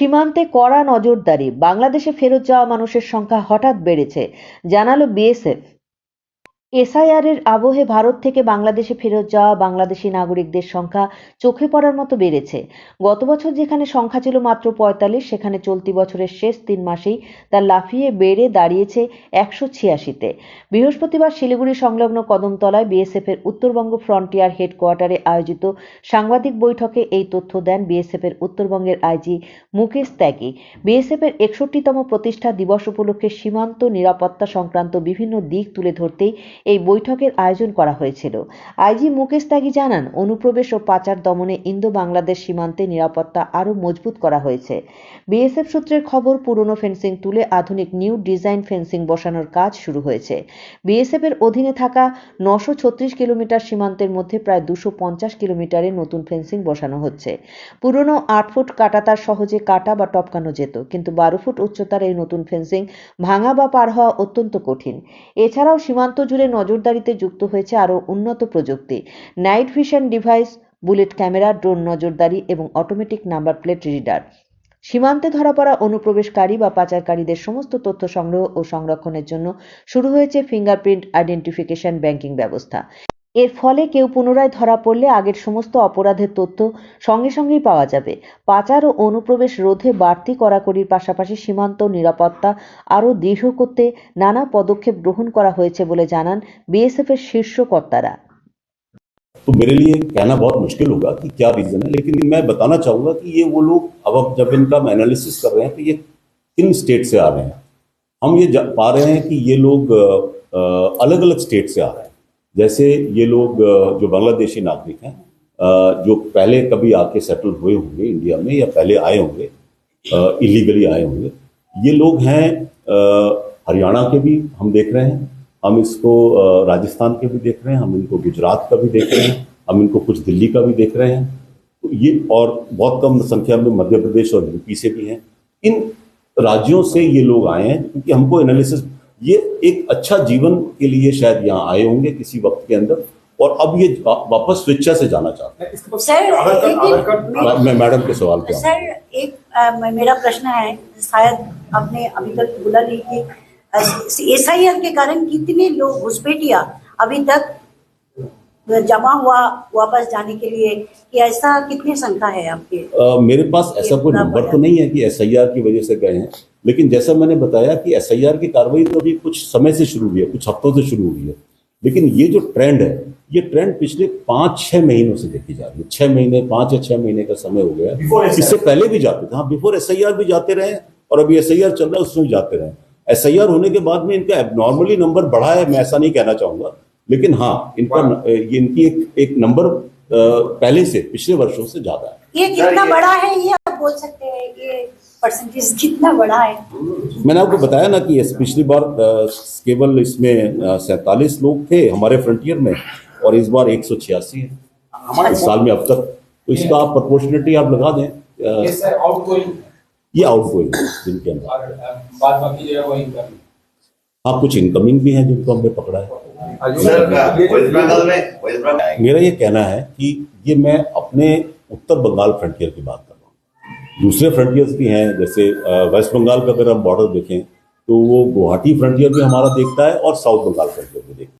সীমান্তে কড়া নজরদারি। বাংলাদেশে ফেরত যাওয়া মানুষের সংখ্যা হঠাৎ বেড়েছে জানালো বিএসএফ। এসআইআর এর আবহে ভারত থেকে বাংলাদেশে ফেরত যাওয়া বাংলাদেশি নাগরিকদের সংখ্যা চোখে পড়ার মতো বেড়েছে। গত বছর যেখানে সংখ্যা ছিল মাত্র পঁয়তাল্লিশ, সেখানে চলতি বছরের শেষ তিন মাসেই তা লাফিয়ে বেড়ে দাঁড়িয়েছে একশো ছিয়াশিতে। বৃহস্পতিবার শিলিগুড়ি সংলগ্ন কদমতলায় বিএসএফ এর উত্তরবঙ্গ ফ্রন্টিয়ার হেডকোয়ার্টারে আয়োজিত সাংবাদিক বৈঠকে এই তথ্য দেন বিএসএফ এর উত্তরবঙ্গের আইজি মুকেশ ত্যাগী। বিএসএফ এর একষট্টিতম প্রতিষ্ঠা দিবস উপলক্ষে সীমান্ত নিরাপত্তা সংক্রান্ত বিভিন্ন দিক তুলে ধরতেই এই বৈঠকের আয়োজন করা হয়েছিল। আইজি মুকেশ ত্যাগী জানান, অনুপ্রবেশ ও পাচার দমনে ইন্দো বাংলাদেশ সীমান্তে নিরাপত্তা আরও মজবুত করা হয়েছে। বিএসএফ সূত্রের খবর, পুরনো ফেন্সিং তুলে আধুনিক নিউ ডিজাইন ফেন্সিং বসানোর কাজ শুরু হয়েছে। বিএসএফ এর অধীনে থাকা নশো ছত্রিশ কিলোমিটার সীমান্তের মধ্যে প্রায় দুশো পঞ্চাশ কিলোমিটারে নতুন ফেন্সিং বসানো হচ্ছে। পুরনো আট ফুট কাটা তার সহজে কাটা বা টপকানো যেত, কিন্তু বারো ফুট উচ্চতার এই নতুন ফেন্সিং ভাঙা বা পার হওয়া অত্যন্ত কঠিন। এছাড়াও সীমান্ত জুড়ে নজরদারিতে যুক্ত হয়েছে আরও উন্নত প্রযুক্তি। Night vision device, bullet camera, drone নজরদারি এবং অটোমেটিক নাম্বার প্লেট রিডার। সীমান্তে ধরা পড়া অনুপ্রবেশকারী বা পাচারকারীদের সমস্ত তথ্য সংগ্রহ ও সংরক্ষণের জন্য শুরু হয়েছে ফিঙ্গারপ্রিন্ট আইডেন্টিফিকেশন ব্যাংকিং ব্যবস্থা। এর ফলে কেউ পুনরায় ধরা পড়লে আগের সমস্ত অপরাধের তথ্য সঙ্গে সঙ্গেই পাওয়া যাবে পাচার ও অনুপ্রবেশ রোধে বাড়তি কড়াকড়ির পাশাপাশি সীমান্ত নিরাপত্তা আরও দৃঢ় করতে নানা পদক্ষেপ গ্রহণ করা হয়েছে বলে জানান বিএসএফ এর শীর্ষ কর্তারা तो मेरे लिए कहना बहुत मुश्किल होगा कि क्या रीजन है लेकिन मैं बताना चाहूंगा कि ये वो लोग अब अब जब इनका हम एनालिसिस कर रहे हैं तो ये किन स्टेट से आ रहे हैं हम ये जा- पा रहे हैं कि ये लोग अलग अलग स्टेट से आ रहे हैं जैसे ये लोग जो बांग्लादेशी नागरिक हैं जो पहले कभी आके सेटल हुए होंगे इंडिया में या पहले आए होंगे इलीगली आए होंगे, ये लोग हैं हरियाणा के भी हम देख रहे हैं, हम इसको राजस्थान के भी देख रहे हैं, हम इनको गुजरात का भी देख रहे हैं, हम इनको कुछ दिल्ली का भी देख रहे हैं। तो ये और बहुत कम संख्या में मध्य प्रदेश और यूपी से भी हैं। इन राज्यों से ये लोग आए हैं, क्योंकि हमको एनालिसिस ये एक अच्छा जीवन के लिए शायद यहाँ आए होंगे किसी वक्त के अंदर। और अब ये वापस स्वेच्छा से जाना चाहते सर एक कार्ड- मैं- हैं मैं मैडम के सवाल पे सर एक मेरा प्रश्न है शायद आपने अभी तक बोला नहीं कि एस आई आर के कारण कितने लोग घुसपैठिया अभी तक जमा हुआ वापस जाने के लिए कि ऐसा कितनी संख्या है आपके? अ, मेरे पास ऐसा कोई नंबर तो नहीं है कि एस आई आर की वजह से गए हैं। लेकिन जैसा मैंने बताया कि एसआईआर की कार्रवाई तो अभी कुछ समय से शुरू हुई है कुछ हफ्तों से शुरू हुई है। लेकिन ये जो ट्रेंड है ये ट्रेंड पिछले पाँच छह महीनों से देखी जा रही है। छह महीने पाँच या छह महीने का समय हो गया। इससे पहले भी जाते थे। हाँ बिफोर एसआईआर भी जाते रहे और अभी एसआईआर चल रहा है उसमें भी जाते रहे। एसआईआर होने के बाद में इनका नॉर्मली नंबर बढ़ा है मैं ऐसा नहीं कहना चाहूँगा। लेकिन हाँ इनका ये इनकी एक एक नंबर पहले से पिछले वर्षों से ज़्यादा है। ये कितना बड़ा है ये? बोल सकते हैं ये परसेंटेज कितना बड़ा है? मैंने आपको बताया ना कि पिछली बार केवल इसमें सैतालीस लोग थे हमारे फ्रंटियर में और इस बार एक सौ छियासी है। हमारे इस साल में अब तक। तो इसका आप प्रपोर्शनिटी आप लगा दें ये आउट गोइंग जिनके अंदर। और बाद बाकी जो है कुछ इनकमिंग भी हैं जिनको हमने पकड़ा है। मेरा ये कहना है कि ये मैं अपने उत्तर बंगाल फ्रंटियर की बात दूसरे फ्रंटियर्स भी हैं, जैसे वेस्ट बंगाल का अगर हम बॉर्डर देखें तो वो गुवाहाटी फ्रंटियर भी हमारा देखता है और साउथ बंगाल फ्रंटियर भी देखता है।